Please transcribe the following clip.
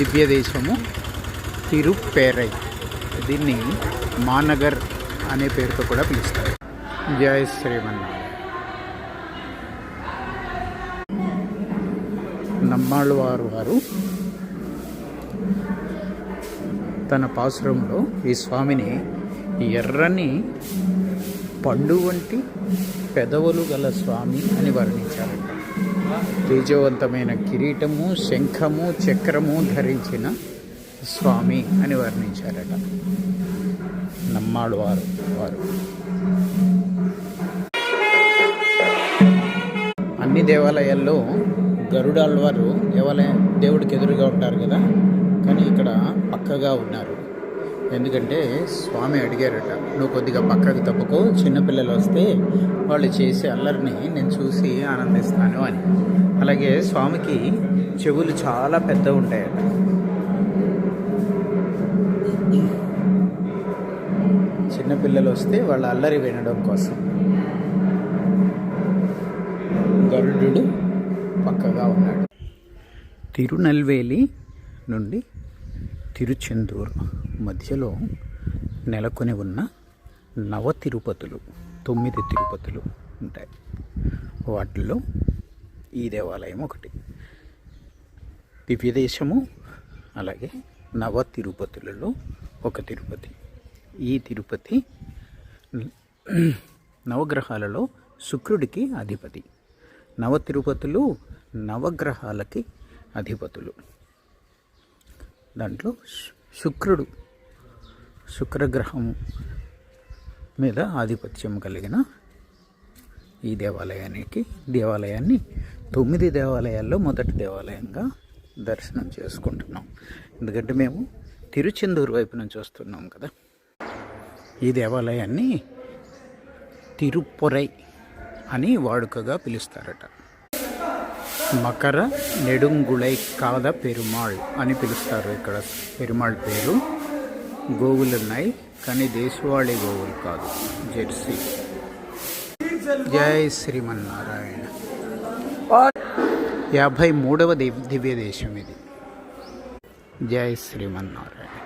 దివ్య దేశము తిరుపేరై. దీన్ని మానగర్ అనే పేరుతో కూడా పిలుస్తారు. జయ శ్రీమన్నారాయణ. నమ్మాళ్ళవారు వారు తన పాసురంలో ఈ స్వామిని ఎర్రని పండు వంటి పెదవులు గల స్వామి అని వర్ణించారంట. తేజవంతమైన కిరీటము శంఖము చక్రము ధరించిన స్వామి అని వర్ణించారట. నమ్మాడు వారు వారు. అన్ని దేవాలయాల్లో గరుడాళ్ళవారు దేవాలయం దేవుడికి ఎదురుగా ఉంటారు కదా? కానీ ఇక్కడ పక్కగా ఉన్నారు. ఎందుకంటే స్వామి అడిగారట నువ్వు కొద్దిగా పక్కకు తప్పుకో చిన్నపిల్లలు వస్తే వాళ్ళు చేసే అల్లరిని నేను చూసి ఆనందిస్తాను అని. అలాగే స్వామికి చెవులు చాలా పెద్ద ఉంటాయట. చిన్నపిల్లలు వస్తే వాళ్ళ అల్లరి వినడం కోసం. గరుడు పక్కగా ఉన్నాడు. తిరునెల్వేలి నుండి తిరుచెందూరు. మధ్యలో నెలకొని ఉన్న నవ తిరుపతులు తొమ్మిది తిరుపతులు ఉంటాయి. వాటిల్లో ఈ దేవాలయం ఒకటి. దివ్యదేశము అలాగే నవ తిరుపతులలో ఒక తిరుపతి. ఈ తిరుపతి నవగ్రహాలలో శుక్రుడికి అధిపతి. నవ తిరుపతులు నవగ్రహాలకి అధిపతులు. దాంట్లో శుక్రుడు శుక్రగ్రహం మీద ఆధిపత్యం కలిగిన ఈ దేవాలయానికి దేవాలయాన్ని తొమ్మిది దేవాలయాల్లో మొదటి దేవాలయంగా దర్శనం చేసుకుంటున్నాం. ఎందుకంటే మేము తిరుచెందూరు వైపు నుంచి వస్తున్నాం కదా. ఈ దేవాలయాన్ని తిరుపొరై అని వాడుకగా పిలుస్తారట. మకర నెడుంగుళై కాద పెరుమాళ్ అని పిలుస్తారు ఇక్కడ. పెరుమాళ్ పేరు గోవులు ఉన్నాయి కానీ దేశవాళీ గోవులు కాదు. జెర్సీ. జై శ్రీమన్నారాయణ. యాభై మూడవ దివ్య దేశం ఇది. జై శ్రీమన్నారాయణ.